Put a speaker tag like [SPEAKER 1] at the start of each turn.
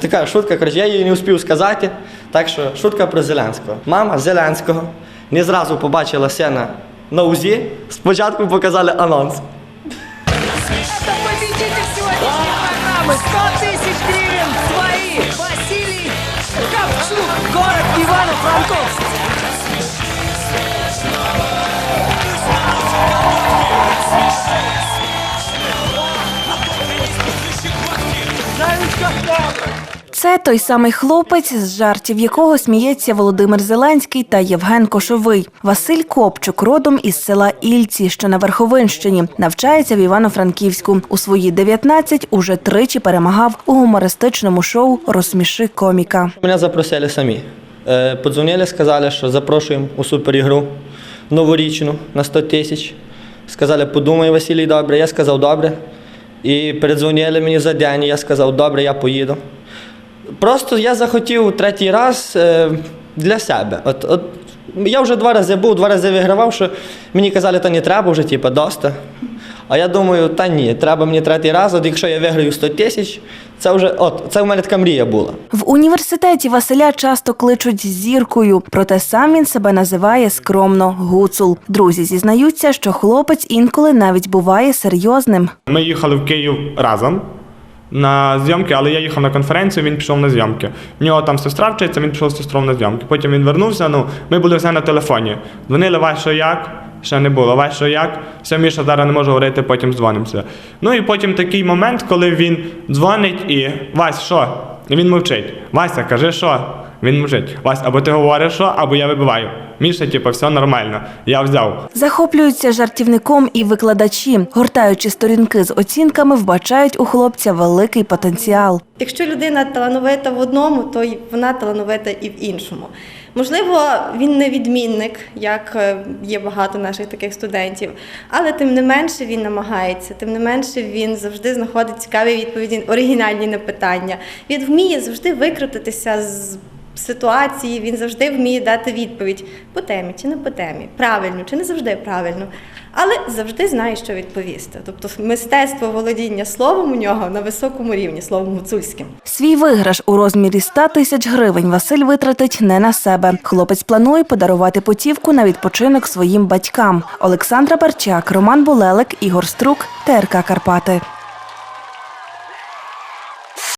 [SPEAKER 1] Така шутка, коротше, я її не успів сказати. Так що шутка про Зеленського. Мама Зеленського не зразу побачила сина на УЗІ, спочатку показали анонс.
[SPEAKER 2] Это победитель сегодняшней программы. 100 тысяч гривен
[SPEAKER 3] Це той самий хлопець, з жартів якого сміється Володимир Зеленський та Євген Кошовий. Василь Копчук, родом із села Ільці, що на Верховинщині, навчається в Івано-Франківську. У свої 19 уже тричі перемагав у гумористичному шоу Розсміши коміка.
[SPEAKER 1] Мене запросили самі. Е, Подзвонили, сказали, що запрошуємо у суперігру новорічну на 100 тисяч. Сказали, подумай, Василій, добре. Я сказав, добре. І передзвонили мені за день, я сказав, добре, я поїду. Просто я захотів третій раз е, для себе. От, от, я вже два рази був, два рази вигравав, що мені казали, та не треба вже, типу, доста. А я думаю, та ні, треба мені третій раз, от якщо я виграю 100 тисяч, це вже, от, це в мене така мрія була.
[SPEAKER 3] В університеті Василя часто кличуть зіркою, проте сам він себе називає скромно гуцул. Друзі зізнаються, що хлопець інколи навіть буває серйозним.
[SPEAKER 4] Ми їхали в Київ разом на зйомки, але я їхав на конференцію, він пішов на зйомки. В нього там сестра вчиться, він пішов з сестрою на зйомки. Потім він вернувся. Ну, ми були все на телефоні. Дзвонили, що як? Ще не було. Вась, що як? Все, Міша зараз не може говорити, потім дзвонимося. Ну і потім такий момент, коли він дзвонить і Вась, що? І він мовчить. Вася, кажи, що? Він мовчить. Вась, або ти говориш що, або я вибиваю. Міша, типу, все нормально. Я взяв.
[SPEAKER 3] Захоплюються жартівником і викладачі, гортаючи сторінки з оцінками, вбачають у хлопця великий потенціал.
[SPEAKER 5] Якщо людина талановита в одному, то й вона талановита і в іншому. Можливо, він не відмінник, як е, є багато наших таких студентів, але тим не менше він намагається, тим не менше він завжди знаходить цікаві відповіді, оригінальні на питання. Він вміє завжди викрутитися з ситуації, він завжди вміє дати відповідь по темі чи не по темі, правильно чи не завжди правильно, але завжди знає, що відповісти. Тобто мистецтво володіння словом у нього на високому рівні, словом гуцульським.
[SPEAKER 3] Свій виграш у розмірі 100 тисяч гривень Василь витратить не на себе. Хлопець планує подарувати путівку на відпочинок своїм батькам. Олександра Барчак, Роман Булелик, Ігор Струк, ТРК Карпати.